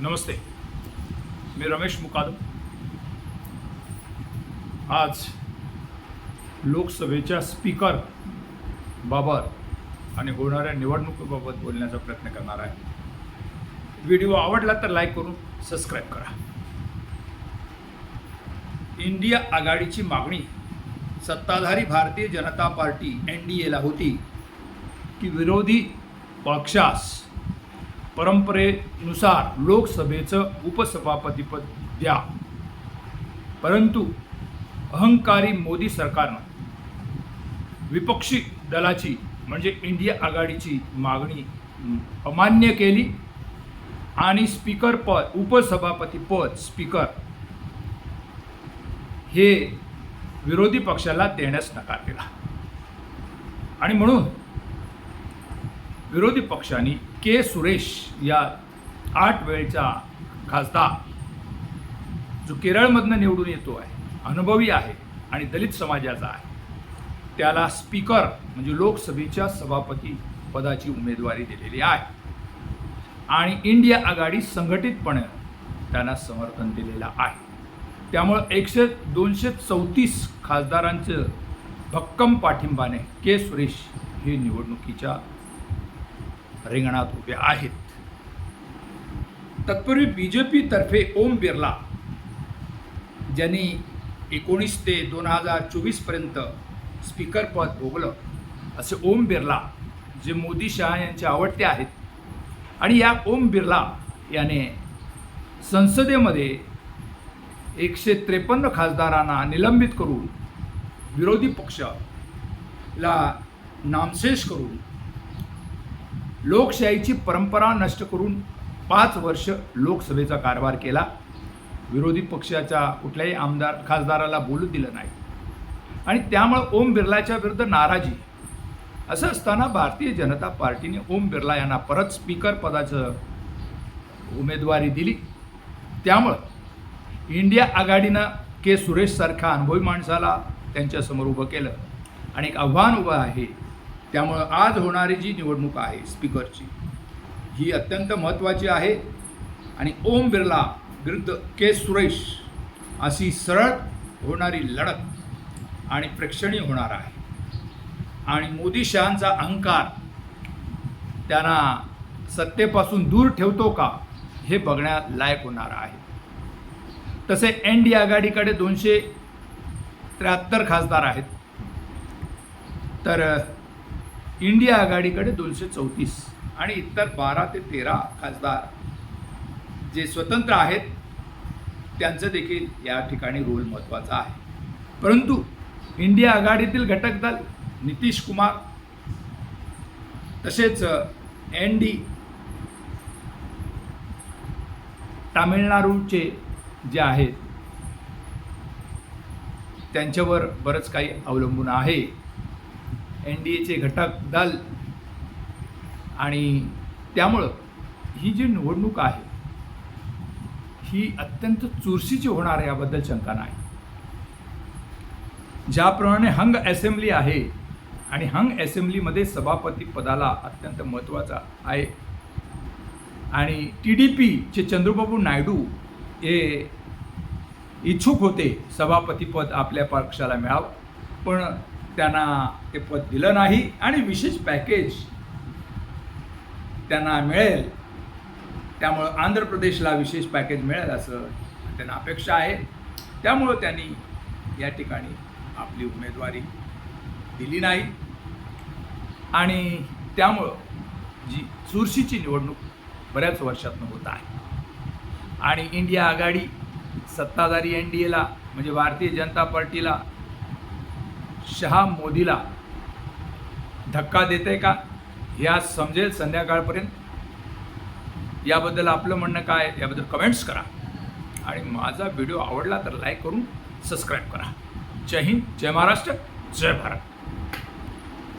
नमस्ते। मी रमेश मुकादम। आज लोकसभेच्या स्पीकर बाबत आणि होणाऱ्या निवडणुकीबाबत बोलण्याचा प्रयत्न करणार आहे. व्हिडिओ आवडला तर लाईक करून सबस्क्राईब करा. इंडिया आघाडीची मागणी सत्ताधारी Bharatiya Janata party N D एला होती की विरोधी पक्षास परंपरेनुसार लोकसभेचं उपसभापतीपद द्या. परंतु अहंकारी मोदी सरकारनं विपक्षी दलाची म्हणजे इंडिया आघाडीची मागणी अमान्य केली आणि स्पीकर पद उपसभापती पद स्पीकर हे विरोधी पक्षाला देण्यास नकार दिला. आणि म्हणून विरोधी पक्षांनी के सुरेश या आठ वेळचा खासदार जो केरळमधनं निवडून येतो आहे अनुभवी आहे आणि दलित समाजाचा आहे त्याला स्पीकर म्हणजे लोकसभेच्या सभापती पदाची उमेदवारी दिलेली आहे. आणि इंडिया आघाडी संघटितपणे त्यांना समर्थन दिलेलं आहे. त्यामुळं एकशे दोनशे चौतीस खासदारांचं भक्कम पाठिंबाने के सुरेश हे निवडणुकीच्या रिंगणात उभे आहेत. तत्पूर्वी बी जे पीतर्फे ओम बिर्ला ज्यांनी एकोणीस ते दोन हजार चोवीसपर्यंत स्पीकर पद भोगलं. असे ओम बिर्ला जे मोदी शहा यांचे आवडते आहेत. आणि या ओम बिर्ला याने संसदेमध्ये एकशे त्रेपन्न खासदारांना निलंबित करून विरोधी पक्षला नामशेष करून लोकशाहीची परंपरा नष्ट करून पाच वर्ष लोकसभेचा कारभार केला. विरोधी पक्षाच्या कुठल्याही आमदार खासदाराला बोलू दिलं नाही. आणि त्यामुळं ओम बिर्लाच्या विरुद्ध नाराजी. असं असताना भारतीय जनता पार्टीने ओम बिर्ला यांना परत स्पीकर पदाचं उमेदवारी दिली. त्यामुळं इंडिया आघाडीनं के. सुरेशसारख्या अनुभवी माणसाला त्यांच्यासमोर उभं केलं. आणि एक आव्हान उभं आहे त्यामुळं आज होणारी जी निवडणूक आहे स्पीकरची ही अत्यंत महत्त्वाची आहे. आणि ओम बिर्ला विरुद्ध के सुरेश अशी सरळ होणारी लढत आणि प्रेक्षणीय होणार आहे. आणि मोदी शहांचा अहंकार त्यांना सत्तेपासून दूर ठेवतो का हे बघण्यालायक होणार आहे. तसे एन डी आघाडीकडे दोनशे त्र्याहत्तर खासदार आहेत. तर इंडिया आघाडीकडे दोनशे चौतीस आणि इतर बारा ते तेरा खासदार जे स्वतंत्र आहेत त्यांचं देखील या ठिकाणी रोल महत्त्वाचा आहे. परंतु इंडिया आघाडीतील घटक दल नितीश कुमार तसेच एन डी तामिळनाडूचे जे आहेत त्यांच्यावर बरंच काही अवलंबून आहे. एन डी एचे घटक दल. आणि त्यामुळं ही जी निवडणूक आहे ही अत्यंत चुरशीची होणार याबद्दल शंका नाही. ज्याप्रमाणे हंग असेंब्ली आहे आणि हंग असेंब्लीमध्ये सभापती पदाला अत्यंत महत्त्वाचा आहे. आणि टी डी पीचे चंद्रबाबू नायडू हे इच्छुक होते सभापतीपद आपल्या पक्षाला मिळावं. पण त्यांना ते पद दिलं नाही आणि विशेष पॅकेज त्यांना मिळेल. त्यामुळं आंध्र प्रदेशला विशेष पॅकेज मिळेल असं त्यांना अपेक्षा आहे. त्यामुळं त्यांनी या ठिकाणी आपली उमेदवारी दिली नाही. आणि त्यामुळं जी चुरशीची निवडणूक बऱ्याच वर्षातनं होत आहे. आणि इंडिया आघाडी सत्ताधारी एन डी एला म्हणजे भारतीय जनता पार्टीला शहा मोदीला धक्का देते का? हे आज समजेल संध्याकाळपर्यंत. याबद्दल आपलं म्हणणं काय? याबद्दल कमेंट्स करा. आणि माझा व्हिडिओ आवडला तर लाईक करून सबस्क्राईब करा. जय हिंद जय महाराष्ट्र जय भारत.